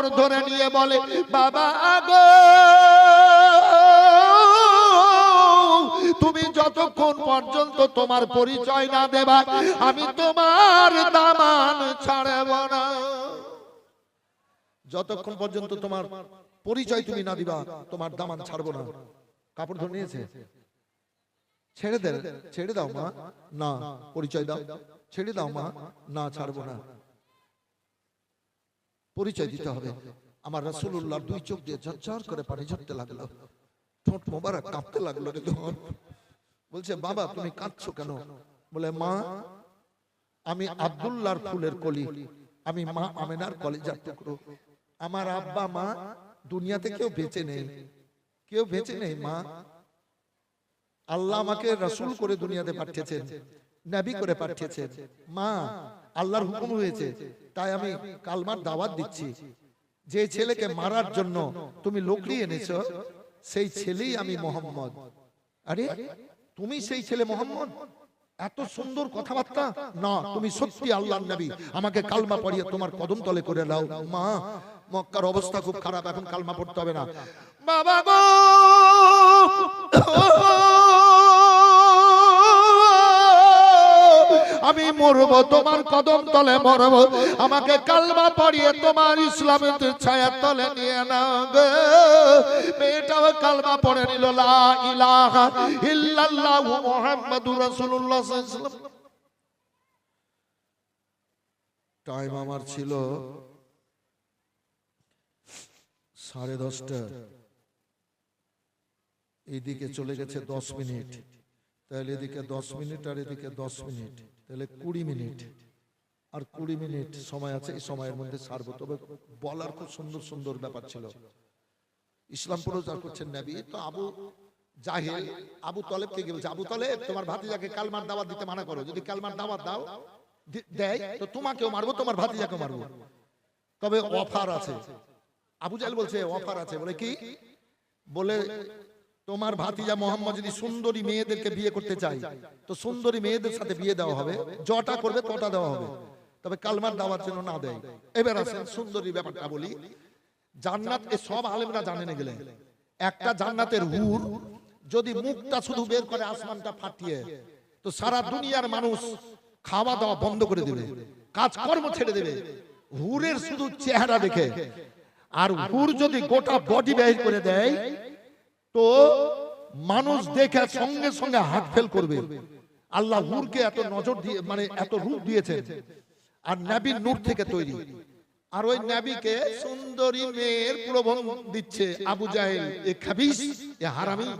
কাপড় ধরে নিয়ে বলে, বাবা আগো তুমি যতক্ষণ পর্যন্ত তোমার পরিচয় না দেবা, আমি তোমার দামান ছাড়ব না। যতক্ষণ পর্যন্ত তোমার পরিচয় তুমি না দিবা, তোমার দামান ছাড়বো না। কাপড় ধরে নিয়েছে। ছেড়ে দে ছেড়ে দাও মা, না, পরিচয় দাও। ছেড়ে দাও মা, না ছাড়বো না। পরিচয় দিতে হবে। আমার রাসূলুল্লাহ দুই চোখ দিয়ে ঝরঝর করে পানি ঝরতে লাগল। ঠোঁট মোবারক কাঁপতে লাগল বলছে, বাবা, তুমি কাঁদছো কেন? বলে, মা, আমি আব্দুল্লাহর ফুলের কলি। আমি মা আমেনার কলেজার টুকরো। আমার আব্বা, মা দুনিয়াতে কেউ বেঁচে নেই। কেউ বেঁচে নেই, মা। আল্লাহ আমাকে রসুল করে দুনিয়াতে পাঠিয়েছেন, নবী করে পাঠিয়েছেন। মা, আল্লাহর হুকুম হয়েছে। তাই আমি কালমার দাওয়াত দিচ্ছি। যে ছেলেকে মারার জন্য তুমি লোকরি এনেছো সেই ছেলেই আমি মোহাম্মদ। আরে তুমি সেই ছেলে মোহাম্মদ? এত সুন্দর কথাবার্তা? না তুমি সত্যি আল্লাহর নবী। আমাকে কালমা পড়িয়ে তোমার কদম তলে করে দাও। মা মক্কার অবস্থা খুব খারাপ এখন কালমা পড়তে হবে না। বাবা গো! আমি মরবো, তোমার কদম তলে মরবো। আমাকে কালমা পড়িয়ে তোমার ইসলামের ছায়া তলে নিয়ে নাও গো। মেয়েটাও কালমা পড়ে নিল, লা ইলাহা ইল্লাল্লাহু মুহাম্মাদুর রাসূলুল্লাহ সাল্লাল্লাহু টাইম আমার ছিল সাড়ে দশটা। এইদিকে চলে গেছে দশ মিনিট। তাহলে এদিকে দশ মিনিট আর এদিকে দশ মিনিট। তাহলে কুড়ি মিনিট। আর কুড়ি মিনিট সময় আছে, এই সময়ের মধ্যে সারবো তবে বলার খুব সুন্দর সুন্দর ব্যাপার ছিল। ইসলাম প্রচার করছেন নবী। তো আবু জাহেল, আবু তলেবকে গিয়ে বলছে, আবু তলেব, তোমার ভাতিজাকে কালমার দাওয়াত দিতে মানা করো। যদি কালমার দাওয়াত দাও দেয়, তো তোমাকেও মারবো, তোমার ভাতিজাকে মারবো। তবে অফার আছে। আবু জাহেল বলছে, অফার আছে। বলে কি? বলে তোমার ভাতিজা মোহাম্মদ যদি সুন্দরী মেয়েদেরকে বিয়ে করতে চাই তো সুন্দরী মেয়েদের সাথে বিয়ে দেওয়া হবে জটা করবে তটা দেওয়া হবে। তবে কালমার দাওয়ার জন্য না দেয়। এবার আসেন সুন্দরী ব্যাপারটা বলি। জান্নাত এ সব আলেমরা জানেন গেলে। একটা জান্নাতের হুর যদি মুখটা শুধু বের করে আসমানটা ফাটিয়ে তো সারা দুনিয়ার মানুষ খাওয়া দাওয়া বন্ধ করে দেবে কাজকর্ম ছেড়ে দেবে। হুরের শুধু চেহারা দেখে। আর হুর যদি গোটা বডি ব্যয় করে দেয় তো মানুষ দেখে সঙ্গে সঙ্গে হাত ফেল করবে। আল্লাহ হুরকে এত নজর দিয়ে মানে এত রূপ দিয়েছেন। আর নাবির নূর থেকে তৈরি। আর ওই নাবিকে সুন্দরী মেয়ের প্রলোভন দিচ্ছে আবু জাহেল। এ খাবিস এ হারামি।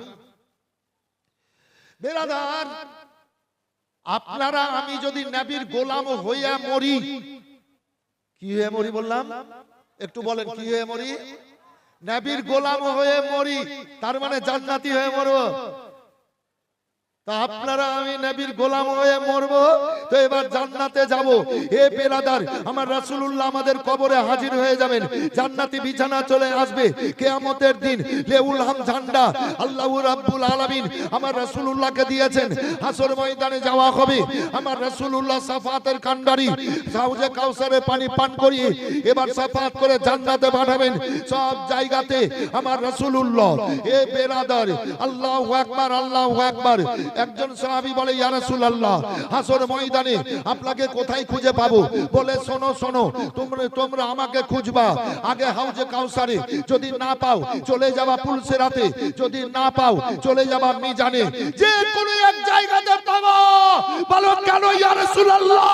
বেরাদার আপনারা আমি যদি নাবির গোলাম হইয়া মরি কি হয়ে মরি বললাম? একটু বলেন কি হয়ে মরি? নাবির গোলাম হয়ে মরি তার মানে জান্নাতি হয়ে মরবো আপনারা আমি নবীর গোলাম হয়ে মরব, তো এবার জান্নাতে যাব। হে পেরাদার আমার রাসূলুল্লাহ আমাদের কবরে হাজির হয়ে যাবেন। জান্নাতি বিছানা চলে আসবে কিয়ামতের দিন। লেউল হাম ঝান্ডা, আল্লাহু রাব্বুল আলামিন আমার রাসূলুল্লাহকে দিয়েছেন। হাসর ময়দানে যাওয়া হবে। আমার রাসূলুল্লাহ সাফাতের কান্ডারি হাউজে কাউসারে পানি পান করিয়ে এবার সাফাত করে জান্নাতে পাঠাবেন। সব জায়গাতে আমার রাসূলুল্লাহ। হে পেরাদার আল্লাহু আকবার আল্লাহু আকবার। একজন সাহাবী বলে, ইয়া রাসূলুল্লাহ, হাসর ময়দানে আপনাকে কোথায় খুঁজে পাবো? বলে, শোনো শোনো, তোমরা তোমরা আমাকে খুঁজবা। আগে হাউজে কাউসারে যদি না পাও, চলে যাবা পুলসেরাতে। যদি না পাও, চলে যাবা মিজানে। যে কোনো এক জায়গাতে পাবো। বলো কেন, ইয়া রাসূলুল্লাহ?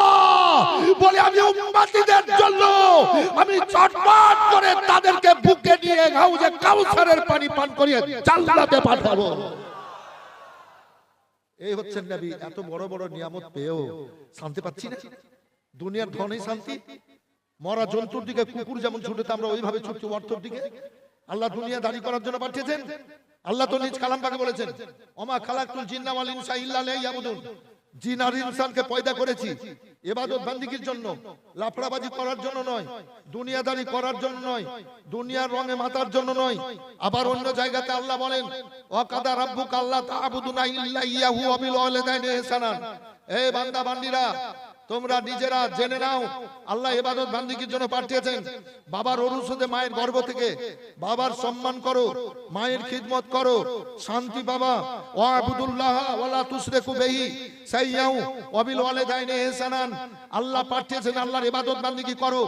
বলে, আমি উম্মতিদের জন্য, আমি চটপট করে তাদেরকে বুকে নিয়ে হাউজে কাউসারের পানি পান করিয়ে জান্নাতে পাঠাবো। এই হচ্ছেন নবী, এত বড় বড় নিয়ামত পেয়েও শান্তি পাচ্ছি না। দুনিয়ার ধনেই শান্তি, মরা জন্তুর দিকে কুকুর যেমন ছুটে আমরা ওইভাবে ছুটছি অর্থর দিকে। আল্লাহ দুনিয়া দাঁড়ি করার জন্য পাঠিয়েছেন। আল্লাহ তো নিজ কালাম বলেছেন, ওমা খালাকুল জিন্না ওয়াল ইনসা ইল্লা লিয়াবুদুন। জিন আর ইনসানকে পয়দা করেছি। এবাদত বান্দিকির জন্য। লাফড়াবাজি করার জন্য নয়। দুনিয়াদারি করার জন্য নয়। দুনিয়ার রঙে মাতার জন্য নয়। আবার অন্য জায়গাতে আল্লাহ বলেন অকাদা রাব্বুক আল্লাহ তা'বুদুনা ইল্লা ইয়াহু ওয়া বিল ওয়ালিদাইনি ইহসানান এই বান্দা, বান্দিরা তোমরা নিজেরা জেনে নাও, আল্লাহ এবাদত বান্দিকির জন্য পাঠিয়েছেন। বাবার অনুষদে মায়ের গর্ভ থেকে। বাবার সম্মান করো, মায়ের খিদমত করো। শান্তি বাবা ও আবুদুল্লাহ ওয়ালা তুসরিকু বিহি সাইয়াউ ওয়াবিল ওয়ালিদাইনি ইহসানান। আল্লাহ পাঠিয়েছেন, আল্লাহর ইবাদত বান্দিকি করো।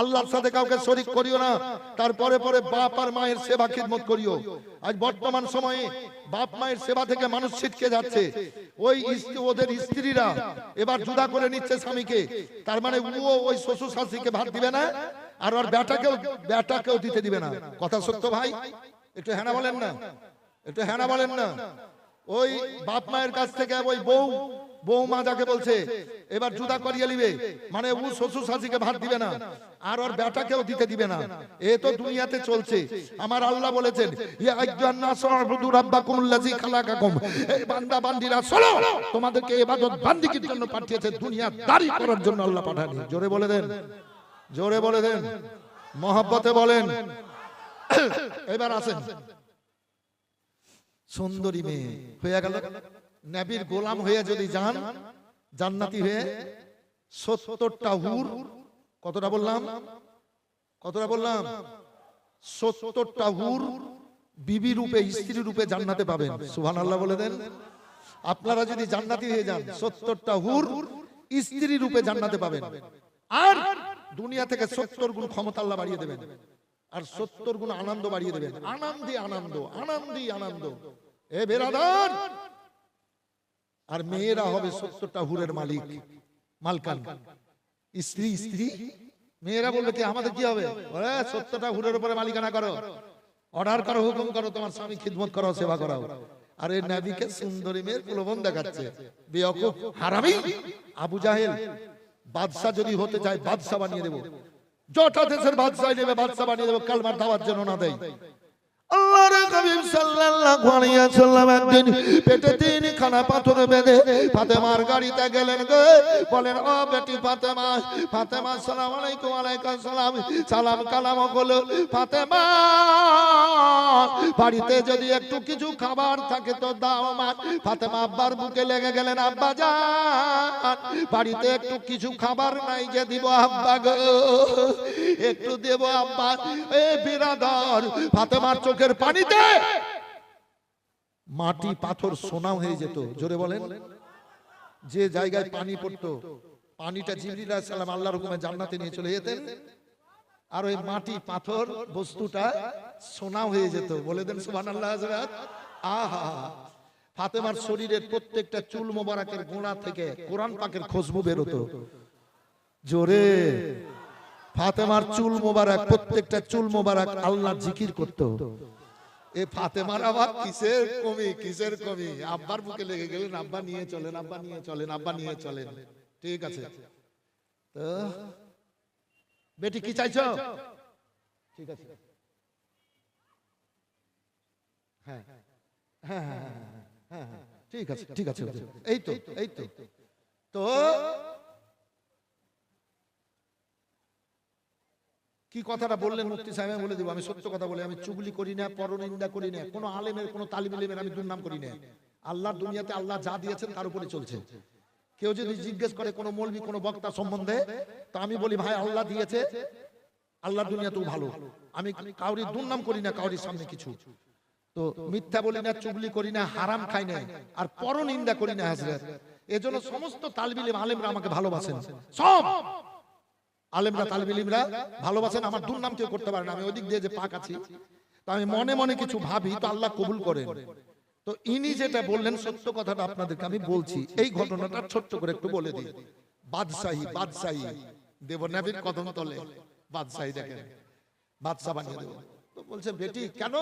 আল্লাহর সাথে কাউকে শরীক করিও না। তারপরে পরে বাপ আর মায়ের সেবা খিদমত করিও। আজ বর্তমান সময়ে বাপ মায়ের সেবা থেকে মানুষ ছিটকে যাচ্ছে। ওই ওদের স্ত্রীরা এবার জুদা করে নিচ্ছে স্বামীকে। তার মানে ও ওই শ্বশুর শাশুড়িকে ভাত দিবে না, আর ওর বেটাকেও বেটাকেও দিতে দিবে না। কথা সত্য ভাই? একটু হ্যানা বলেন না। একটু হ্যানা বলেন না। ওই বাপ মায়ের কাছ থেকে ওই বউ বৌমা যাকে বলছে এবার জুদা করিয়ে নিবে। মানে ও শ্বশুর শাশুকে ভাত দিবে না। আর ওর বেটাকেও দিতে দিবে না। এ তো দুনিয়াতে চলছে। আমার আল্লাহ বলেছেন ইয়া আইয়ুহান নাসু উবুদু রাব্বাকুমুল্লাযী খালাকাকুম। এই বান্দা বান্দিরা চলো! তোমাদেরকে ইবাদত বান্দিকির জন্য পাঠিয়েছে দুনিয়া দাঁড়ি করার জন্য আল্লাহ পাঠানি জোরে বলে দেন। জোরে বলে দেন। মহব্বতে বলেন। এবার আসেন। সুন্দরী মেয়ে হয়ে গেল। নবীর গোলাম হয়ে যদি যান, জান্নাতি হয়ে সত্তরটা হুর, কতটা বললাম? কতটা বললাম? সত্তরটা হুর বিবি রূপে, স্ত্রী রূপে জান্নাতে পাবেন। সুহান আল্লাহ বলে দেন। আপনারা যদি জান্নাতি হয়ে যান, সত্তরটা হুর স্ত্রী রূপে জান্নাতে পাবেন। আর দুনিয়া থেকে সত্তর গুণ ক্ষমতা আল্লাহ বাড়িয়ে দেবেন। আর সত্তর গুণ আনন্দ বাড়িয়ে দেবেন। আনন্দে আনন্দ, আনন্দই আনন্দ। এ বেরাদার আর মেয়েরা হবে সত্তরটা হুরের মালিক মালকান। স্ত্রী স্ত্রী মেয়েরা বলবে কি আমাদের কি হবে? সত্তরটা হুরের উপরে মালিকানা করো। অর্ডার করো হুকুম করো তোমার স্বামী খিদমত করো সেবা করাও। আর এই নবীকে সুন্দরী মেয়ের প্রলোভন দেখাচ্ছে। বেয়াকুব হারামি আবু জাহেল বাদশা যদি হতে চায় বাদশা বানিয়ে দেবো। যটা দেশের বাদশাহ নেবে বাদশা বানিয়ে দেবো। কালমার দাওয়ার জন্য না দেয়। বাড়িতে যদি একটু কিছু খাবার থাকে তো দাও মা। ফাতেমা আব্বার বুকে লেগে গেলেন, আব্বা যান, বাড়িতে একটু কিছু খাবার নাই যে দিব আব্বা গো। একটু দেব আব্বা। এ বিরাদর, ফাতেমার চোখের পানিতে মাটি পাথর সোনা হয়ে যেত। জোরে বলেন। যে জায়গায় পানি পড়তো পানিটা জিবরিল সালাম আল্লাহর হুকুমে জান্নাতে নিয়ে চলে যেতেন। আর ওই মাটি পাথর বস্তুটা সোনা হয়ে যেত। বলে দেন সুবহানাল্লাহ হযরত আহা। ফাতেমার শরীরের প্রত্যেকটা চুল মোবারকের গোড়া থেকে কোরআন পাকের খুশবু বেরোতো জোরে। ফাতেমার চুল মোবারক প্রত্যেকটা চুল মোবারক আল্লাহ জিকির করত। এ ফাতেমার আবার কিসের কমি কিসের কমি? আব্বার বুকে লেগে গেলেন আব্বা নিয়ে চলেন আব্বা নিয়ে চলেন আব্বা নিয়ে চলেন। ঠিক আছে। তো বেটি কি চাইছো? ঠিক আছে। হ্যাঁ হ্যাঁ হ্যাঁ হ্যাঁ হ্যাঁ ঠিক আছে ঠিক আছে। এই তো এই তো। তো কি কথাটা বললেন মুফতি সাহেব? বলে দিব, আমি সত্য কথা বলি, আমি চুগলি করি না, পরনিন্দা করি না, কোনো আলেমের, কোনো তালিম ইলেমের আমি দুর্নাম করি না। আল্লাহর দুনিয়াতে আল্লাহ যা দিয়েছেন তার উপরে চলছে। কেউ যদি জিজ্ঞেস করে কোনো মৌলবি, কোনো বক্তা সম্বন্ধে, তো আমি বলি, ভাই, আল্লাহ দিয়েছে, আল্লাহর দুনিয়াতেও ভালো। আমি কাউরির দুর্নাম করি না, কাউরির সামনে কিছু। তো মিথ্যা বলি না, চুগলি করি না, হারাম খাই না, আর পরনিন্দা করি না, হাজরত। এজন্য সমস্ত তালবিলিম আলেমরা আমাকে ভালোবাসেন। সব! আলেমরা তালবিলিমরা ভালোবাসেন আমার দুর্নাম কেউ করতে পারে না আমি ওদিক দিয়ে যে পাক আছি। তো আমি মনে মনে কিছু ভাবি তো আল্লাহ কবুল করেন। তো ইনি যেটা বললেন সত্য কথাটা আপনাদেরকে আমি বলছি। এই ঘটনাটা ছোট্ট করে একটু বলে দিই। বাদশাহী বাদশাহী দেবনাবির কদম তলে। বাদশাহী দেখেন বাদশাহ বানিয়ে দেব। তো বলছে বেটি কেন?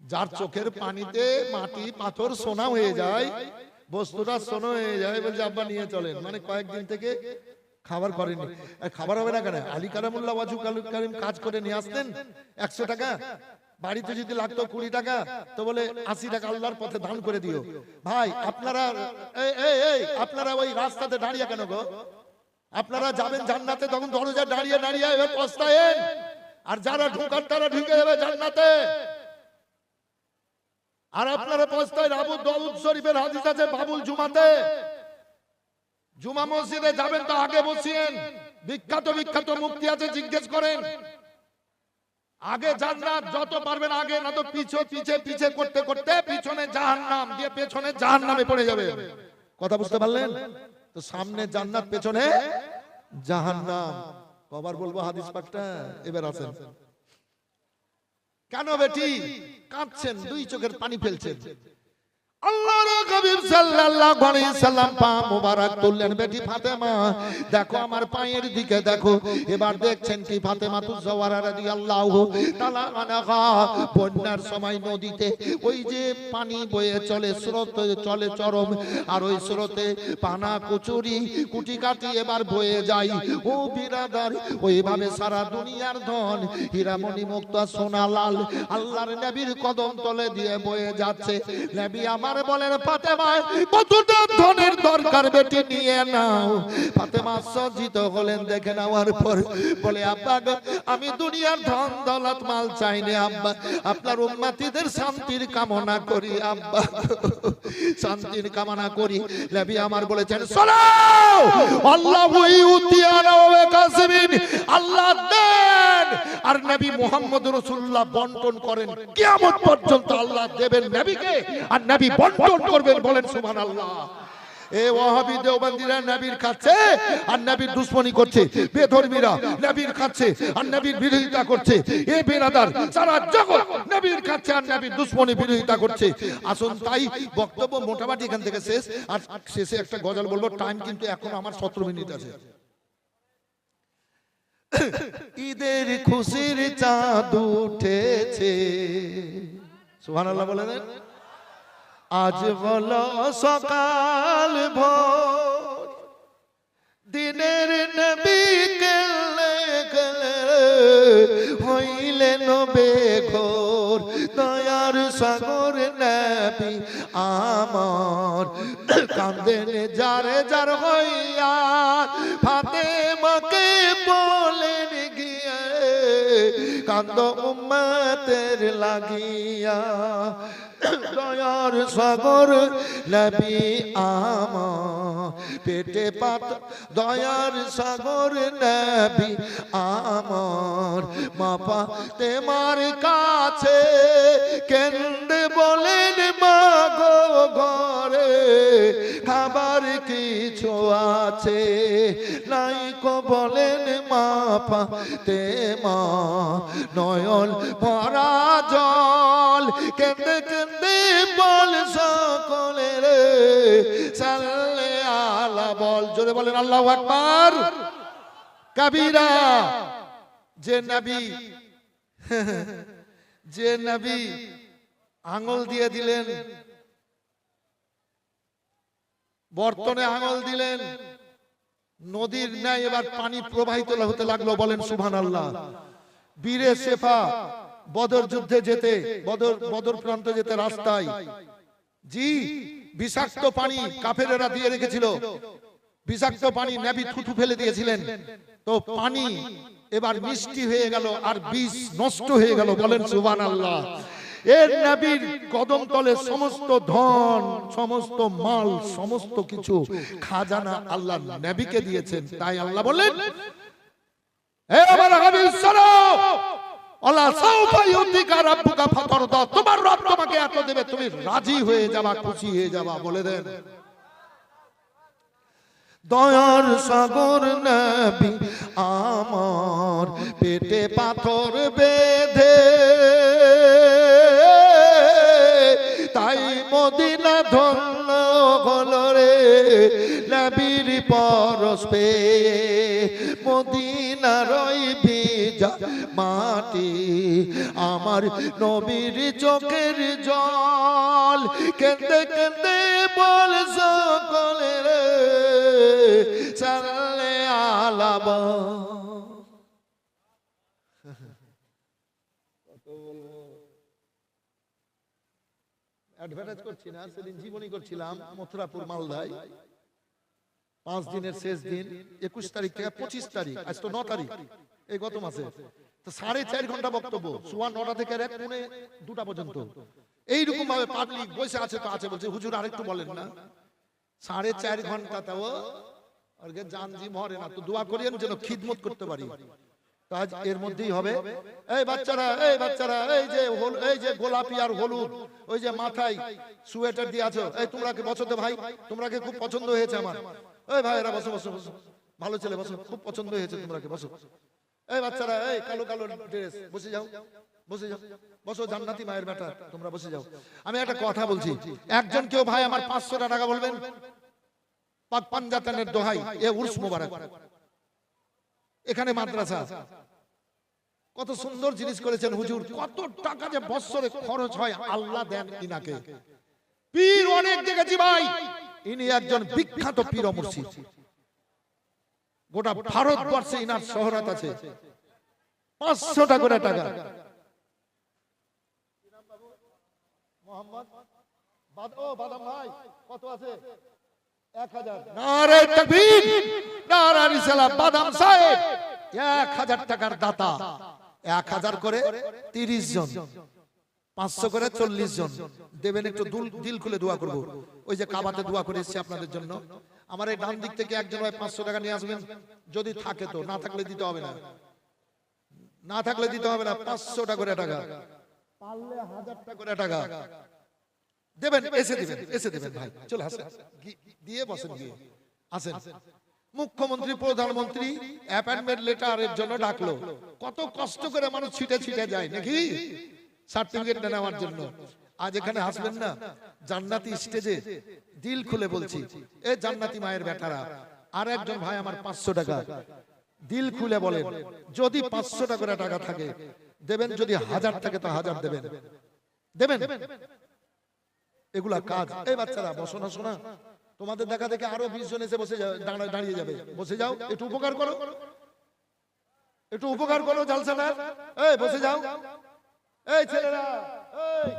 যার চোখের পানিতে মাটি পাথর সোনা হয়ে যায় বস্তুটা সোনা হয়ে যায় বলছে আব্বা নিয়ে চলেন। মানে কয়েকদিন থেকে খাবার করেনি। খাবার হবে না কেন? আলী কারামুল্লাহ ওয়াজু কালু কারিম কাজ করে নিয়ে আসতেন একশো টাকা। বাড়িতে যদি লাগতো কুড়ি টাকা তো বলে আশি টাকা আল্লাহর পথে দান করে দিও। ভাই আপনারা আপনারা ওই রাস্তাতে দাঁড়িয়ে কেন গো? আপনারা যাবেন জান্নাতে তখন দরজা দাঁড়িয়ে দাঁড়িয়ে এবার পস্তায়েন। আর যারা ঢুকার তারা ঢুকে যাবে জান্নাতে। আর আপনারা পস্তায় আবু দাউদ শরীফের হাদিস আছে বাবুল জুমাতে। জুমা মসজিদে যাবেন তো আগে বসিয়েন বিখ্যাত বিখ্যাত মুক্তি আছে, জিজ্ঞেস করেন। আগে জান্নাত যত পারবেন আগে, না তো পিছে পিছে পিছে করতে করতে পিছনে জাহান্নাম দিয়ে পেছনে জাহান্নামে পড়ে যাবে। কথা বুঝতে পারলেন? তো সামনে জান্নাত, পেছনে জাহান্নাম। কবার বলব হাদিস পাকটা এবার আছেন কেন বেটি? কাঁদছেন, দুই চোখের পানি ফেলছেন। দেখো আমার পায়ের দিকে দেখো। এবার দেখছেন কি ফাতেমা তু বন্যার সময় নদীতে ওই যে পানি বয়ে চলে, স্রোত চলে চরম। আর ওই স্রোতে পানা কচুরি, কুটি কাটি এবার বয়ে ও বিরাদার, ওইভাবে সারা দুনিয়ার ধন হীরামণি মুক্ত সোনা লাল আল্লাহর নবীর কদম তলে দিয়ে বয়ে যাচ্ছে। নবী আমার বলেন, ফাতেমা, কতটা ধনের দরকার বেটি নিয়ে নাও। ফাতেমা সজ্জিত হলেন, দেখে নেওয়ার পর বলে, আব্বা আমি দুনিয়ার ধন দৌলত মাল চাইনি আব্বা। আপনার উম্মাতিদের শান্তির কামনা করি, আব্বা। শান্তির কামনা করি। নবী আমার বলেছেন শোনাও আল্লাহ ইউতিয়ানা ওয়া কাসিমিন, আল্লাহ দেন। আর নবী মুহাম্মদ রাসূলুল্লাহ বন্টন করেন, কিয়ামত পর্যন্ত আল্লাহ দেবেন নবীকে, আর নবী বন্টন করবেন, বলেন সুবহানাল্লাহ। এ ওয়াহাবি করছে বিরোধিতা করছে। এ করছে। বক্তব্য মোটামুটি এখান থেকে শেষ। আর শেষে একটা গজল বলব টাইম কিন্তু এখন আমার সতেরো মিনিট আছে। ঈদের খুশির চাঁদ উঠেছে। সুবহানাল্লাহ বলেন আজ বলো সকাল ভোর। দিনের নবী গেলে গেলে হইলেন বেঘোর দয়ার সাগর নবী আমার। কান্দেন যারে যার হইয়া। ফাতেমাকে বলেন গিয়ে, কান্দ উম্মতের লাগিয়া। দয়ার সাগর, নবী আমা পেটে পাত, দয়ার সাগর, নবী আমার। মাপা তেমার কাছে কেন্দ্রে বলেন, মাগো ঘরে খাবার কিছু আছে। নাই কো বলেন মাপা তেমা নয়ন ভরা জল। কেন্দে কেন্দে বল সকলে সাল্লে আলা বল, জোরে বলেন আল্লাহু আকবার। কাবিরা, যে নবী যে নবী আঙ্গুল দিয়ে দিলেন, বর্তনে আঙুল দিলেন, নদীর ন্যায় এবার পানি প্রবাহিত হতে লাগল, বলেন সুবহান আল্লাহ বীরে শেফা বদর যুদ্ধে যেতে, বদর বদর প্রান্তে যেতে রাস্তায়। জি, বিষাক্ত পানি কাফেরেরা দিয়ে রেখেছিল। বিষাক্ত পানি নেবি থুথু ফেলে দিয়েছিলেন। তো পানি এবার মিষ্টি হয়ে গেল আর বীজ নষ্ট হয়ে গেল। বলেন সুবহান আল্লাহ এর নবীর কদম তলে সমস্ত ধন, সমস্ত মাল, সমস্ত কিছু খাজানা আল্লাহ নবীকে দিয়েছেন। তাই আল্লাহ বললেন হে আমার হাবিব তোমার রব তোমাকে এত দেবে তুমি রাজি হয়ে যাবা খুশি হয়ে যাবা বলে দেন। দয়ার সাগর নবী আমার পেটে পাথর বেঁধে মাটি, আমার নবীর চোখের জল। কেঁদে কেঁদে বল সকলে জীবনী করছিলাম মথুরাপুর মালদায়। পাঁচ দিনের শেষ দিন, একুশ তারিখ থেকে পঁচিশ তারিখ, আজ তো ন তারিখ, এই গত মাসে। সাড়ে চার ঘণ্টা বক্তব্য সোয়া নটা থেকে রাত পৌনে দুটা পর্যন্ত। এইরকম ভাবে পাবলিক বসে আছে তো আছে বলছে, হুজুর আরেকটু বলেন না। সাড়ে চার ঘণ্টা তাও গে মরে না, তো দোয়া করিয়েন যেন খিদমত করতে পারি। এর মধ্যেই হবে। এই বাচ্চারা এই বাচ্চারা, এই যে এই যে গোলাপি আর হলুদ, ওই যে মাথায় সোয়েটার দিয়ে আছো, এই তোমরা কি বসো ভাই? তোমরা কি খুব পছন্দ হয়েছে আমার? এই ভাই এরা বসো বসো বসো। ভালো ছেলে বসো, খুব পছন্দ হয়েছে তোমরা কি বসো? এই বাচ্চারা, এই কালো কালো ড্রেস বসে যাও বসে যাও, বসো, জান্নাতি মায়ের বেটা তোমরা বসে যাও। আমি একটা কথা বলছি, একজন কেউ ভাই আমার পাঁচশো টাকা বলবেন? পাঞ্জাতানের দোহাই, এ উর্স মোবারক। এখানে মাদ্রাসা। কত সুন্দর জিনিস করেছেন হুজুর, কত টাকা যে বৎসরে খরচ হয়, আল্লাহ দেন ইনাকে। পীর অনেক দেখেছি ভাই, ইনি একজন বিখ্যাত পীর মুর্শিদ। গোটা ভারতবর্ষে ইনার শহরত আছে। পাঁচশো টাকা করে টাকা। মোহাম্মদ ও বাদাম ভাই কত আছে? এক হাজার। নারে তাকবীর নারা রিসালাত বাদাম সাহেব এক হাজার টাকার দাতা। এক হাজার করে তিরিশ জন। পাঁচশো করে চল্লিশ জন। দেবেন একটু দুল- দিল খুলে দোয়া করব। ওই যে কাবাতে দোয়া করে এসেছি আপনাদের জন্য। আমার এই ডান দিক থেকে একজন ভাই পাঁচশো টাকা নিয়ে আসবেন। যদি থাকে তো, না থাকলে দিতে হবে না। না থাকলে দিতে হবে না পাঁচশো টাকা। করে টাকা করে টাকা। এসে এসে ভাই, চলে মুখ্যমন্ত্রী, প্রধানমন্ত্রী লেটারের জন্য ডাকলো। কত কষ্ট করে মানুষ ছিটে ছিটে যায় নাকি? সার্টিফিকেট নেওয়ার জন্য। আজ এখানে আসবেন না। জান্নাতি স্টেজে দিল খুলে বলছি এ জান্নাতি মায়ের বেটারা আর একজন ভাই আমার পাঁচশো টাকা। দিল খুলে বলেন যদি পাঁচশো টাকা টাকা থাকে দেবেন যদি হাজার থাকে তো হাজার দেবেন। দেবেন। এগুলা কাজ। এই বাচ্চারা বসো না শোনা। তোমাদের দেখা দেখে আরও বিশ জন এসে বসে দাঁড়িয়ে যাবে। বসে যাও একটু উপকার করো। একটু উপকার করো জালসাটা। এই বসে যাও। এই ছেলেরা। এই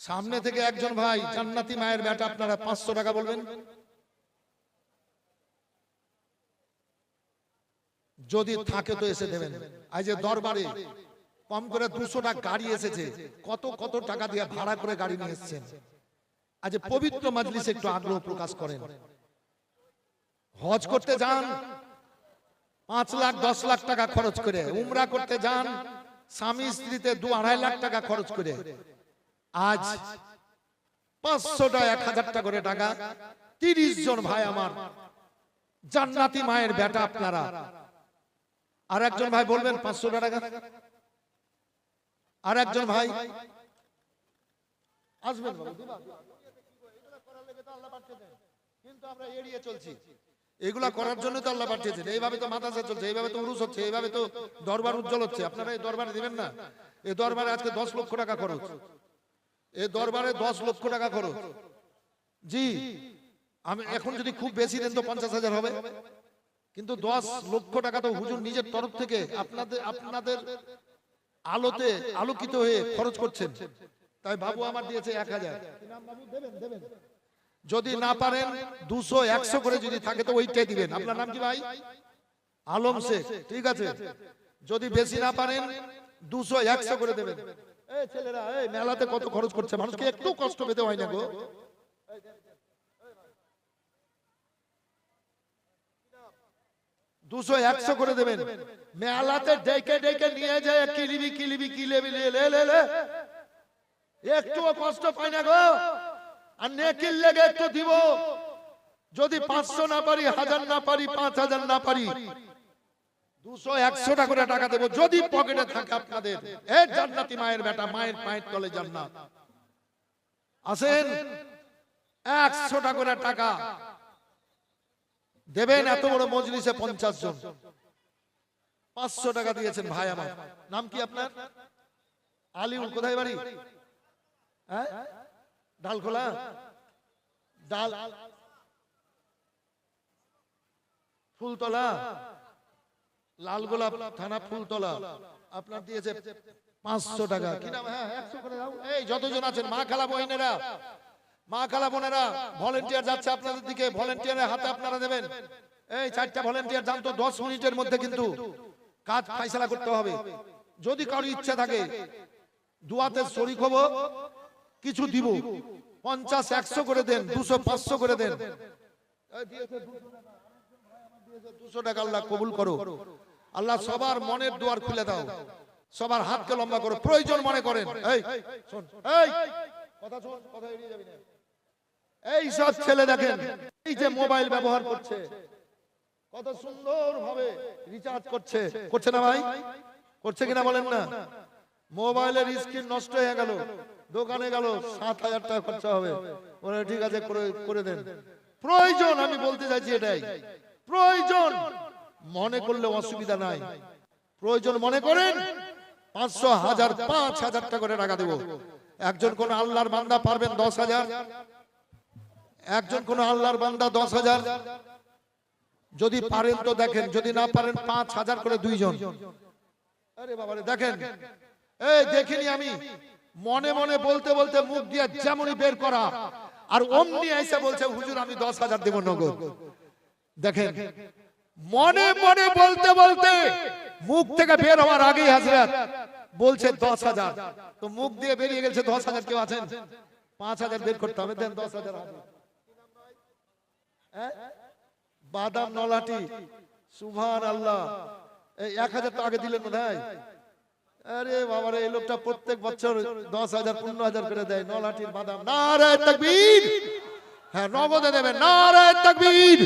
সামনে থেকে একজন ভাই জান্নাতি মায়ের বেটা আপনারা পাঁচশো টাকা বলবেন? যদি থাকে তো এসে দেবেন। আজ যে দরবারে কম করে দুশোটা গাড়ি এসেছে। কত কত টাকা দিয়ে ভাড়া করে গাড়ি নিয়ে এসেছেন। আজ পবিত্র মাজলিসে একটু আগ্রহ প্রকাশ করেন। হজ করতে যান, পাঁচ লাখ, দশ লাখ টাকা খরচ করে। উমরা করতে যান, স্বামী স্ত্রীতে দু আড়াই লাখ টাকা খরচ করে। আজ পাঁচশোটা এক হাজার টাকা করে টাকা। তিরিশ জন ভাই আমার, জান্নাতি মায়ের বেটা আপনারা। আর একজন ভাই বলবেন পাঁচশো টাকা? আর একজন ভাই। আসবেন। কিন্তু আমরা এড়িয়ে চলছি। এগুলা করার জন্য তো আল্লাহ পাঠিয়েছেন। এইভাবে তো মাদ্রাসা চলছে এইভাবে তো উরুস হচ্ছে এইভাবে তো দরবার উজ্জ্বল হচ্ছে। আপনারা এই দরবারে দিবেন না? এই দরবারে আজকে দশ লক্ষ টাকা খরচ। এই দরবারে দশ লক্ষ টাকা খরচ। জি আমি এখন যদি খুব বেশি দেন তো পঞ্চাশ হাজার হবে। কিন্তু দশ লক্ষ টাকা তো হুজুর নিজের তরফ থেকে আপনাদের আপনাদের আলোতে আলোকিত হয়ে খরচ করছেন। তাই বাবু আমার দিয়েছে এক হাজার। যদি না পারেন দুশো একশো করে যদি থাকে তো ওইটাই দিবেন। আপনার নাম কি ভাই? আলম শেখ। ঠিক আছে। যদি বেশি না পারেন দুশো একশো করে দেবেন। এই ছেলেরা এই মেলাতে কত খরচ করছে? মানুষকে একটু কষ্ট পেতে হয় না গো। দুশো একশো করে দেবেন। মেলাতে ডেকে ডেকে নিয়ে যায়, কিলিবি কিলিবি কিলেবি লে লে একটুও কষ্ট পাই না গো। আর নেকির লেগে একটু দিব। যদি পাঁচশো না পারি, হাজার না পারি, পাঁচ হাজার না পারি, দুশো একশো টাকা করে টাকা দেবো। যদি পকেটে থাকে আপনাদের। এ জান্নাতি মায়ের বেটা, মায়ের পায়ের তলে জান্নাত। আসেন, একশো করে টাকা। দেবেন এত বড় মজলিসে পঞ্চাশ জন। পাঁচশো টাকা দিয়েছেন ভাই আমার। নাম কি আপনার? আলিউল কোথায় বাড়ি? হ্যাঁ? ডালখোলা? ডাল ফুলতলা? লালগোলাপ থানা ফুলতলা। আপনার দিয়েছে পাঁচশো টাকা। কি নাম? হ্যাঁ একশো করে দাও। এই যতজন আছেন মা খালা বহিনেরা মা খালা বোনেরা ভলেন্টিয়ার যাচ্ছে আপনাদের দিকে ভলেন্টিয়ারের হাতে আপনারা দেবেন এই চারটা ভলেন্টিয়ার যান তো দশ মিনিটের মধ্যে কিন্তু কাজ ফাইসলা করতে হবে। যদি কারও ইচ্ছা থাকে, দুয়াতে শরিক হব, কিছু দিব। পঞ্চাশ, একশো করে দেন, দুশো, পাঁচশো করে দেন। দুশো টাকা আল্লাহ কবুল করো। আল্লাহ সবার মনের দুয়ার খুলে দাও। সবার হাতকে লম্বা করো। প্রয়োজন মনে করেন। এই, শোন। এই, কথা শোন, কথা এড়িয়ে যাবি না। এই সব ছেলে দেখেন, এই যে মোবাইল ব্যবহার করছে, কত সুন্দর ভাবে রিচার্জ করছে। করছে না ভাই? করছে কিনা বলেন না? মোবাইলের স্ক্রিন নষ্ট হয়ে গেল, দোকানে গেল, সাত হাজার টাকা খরচা হবে। ঠিক আছে করে দেন। প্রয়োজন, আমি বলতে চাইছি এটাই। প্রয়োজন, মনে করলে অসুবিধা নাই। প্রয়োজন মনে করেন, পাঁচশো হাজার, পাঁচ হাজার টাকা করে টাকা দেবো। একজন কোন আল্লাহর বান্দা পারবেন দশ হাজার? একজন কোন আল্লাহর বান্দা দশ হাজার। যদি পারেন তো দেখেন, যদি না পারেন পাঁচ হাজার করে দুইজন। দেখেন। এই, দেখিনি আমি। মনে মনে বলতে বলতে মুখ দিয়ে যেমনই বের করা। আর অমনি এসে বলছে, হুজুর, আমি দশ হাজার দেবো নগদ। দেখেন। মনে মনে বলতে বলতে মুখ থেকে বের হওয়ার আগেই হাজরাত বলছে, দশ হাজার। তো মুখ দিয়ে বেরিয়ে গেছে, দশ হাজার কেউ আছেন? পাঁচ হাজার বের করতে হবে। দেন দশ হাজার? বাদাম নলাটি সুভান আল্লাহ এই এক হাজার আগে দিলেন বোধ আরে বাবারে, এই লোকটা প্রত্যেক বছর দশ হাজার, পনেরো হাজার করে দেয় নলাটির বাদাম। নারায় তাকবীর! হ্যাঁ নগদে দেবেন। নারায় তাকবীর!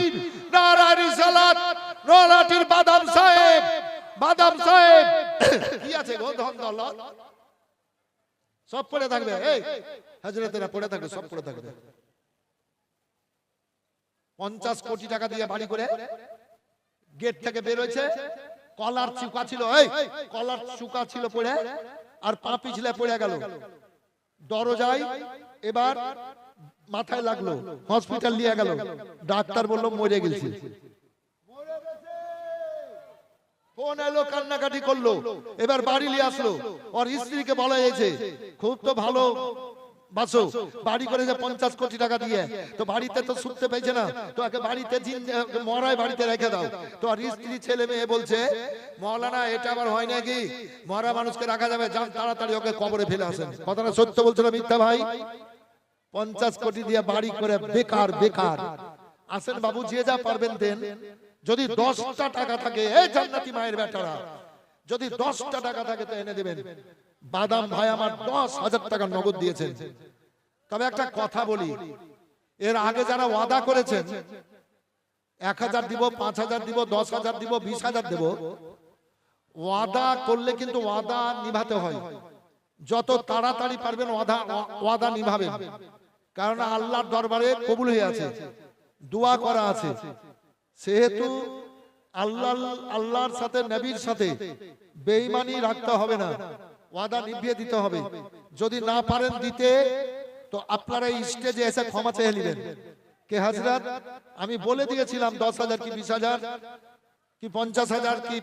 নারায় রিসালাত! নলাটির বাদাম সাহেব! বাদাম সাহেব! কি আছে গো ধন দৌলত? সব পড়ে থাকবে? এই, হাজরতেরা পড়ে থাকবে, সব পড়ে থাকবে। পঞ্চাশ কোটি টাকা দিয়ে বাড়ি করে গেট থেকে বেরোয়েছে কলার চুকা ছিল এই কলার চুকা ছিল পড়ে। আর পা পিছলে পড়ে গেল। দরজায় এবার মাথায় লাগল হসপিটাল নিয়ে গেল। ডাক্তার বলল মরে গেছি। ফোন এলো কান্নাকাটি করল। এবার বাড়ি নিয়ে আসলো। ওর স্ত্রীকে বলা হয়েছে খুব তো ভালো। বাসো, বাড়ি করে যে পঞ্চাশ কোটি টাকা দিয়ে, তো বাড়িতে তো শুনতে পেয়েছে না, তো একে বাড়িতে মরায় বাড়িতে রেখে দাও। তো আর স্ত্রী ছেলে মেয়ে বলছে, মৌলানা, এটা আবার হয় নাকি? মরা মানুষকে রাখা যাবে, যান তাড়াতাড়ি ওকে কবরে ফেলে আসেন। কথাটা সত্য বলছিল মিথ্যা ভাই। পঞ্চাশ কোটি দিয়ে বাড়ি করে বেকার বেকার। আসেন বাবু, যে যা পারবেন দেন। যদি দশটা টাকা থাকে, এই জান্নাতি মায়ের বেটারা যদি দশটা টাকা থাকে তো এনে দেবেন। বাদাম ভাই আমার দশ হাজার টাকা নগদ দিয়েছেন। তবে একটা কথা বলি। এর আগে যারা ওয়াদা করেছেন এক হাজার দিব পাঁচ হাজার দিব দশ হাজার দিব বিশ হাজার দেব ওয়াদা করলে কিন্তু ওয়াদা নিভাতে হয়। যত তাড়াতাড়ি পারবেন ওয়াদা ওয়াদা নিভাবেন। কারণ আল্লাহর দরবারে কবুল হয়ে আছে। দোয়া করা আছে। সেহেতু আল্লাহ আল্লাহর সাথে, নবীর সাথে বেঈমানি রাখতে হবে না, ওয়াদা নিভিয়ে দিতে হবে। যদি না পারেন দিতে, তো আপনারা এই স্টেজে এসে ক্ষমা চেয়ে নেবেন। কে হাজরাত আমি বলে দিয়েছিলাম দশ হাজার কি বিশ হাজার, কি পঞ্চাশ হাজার, কি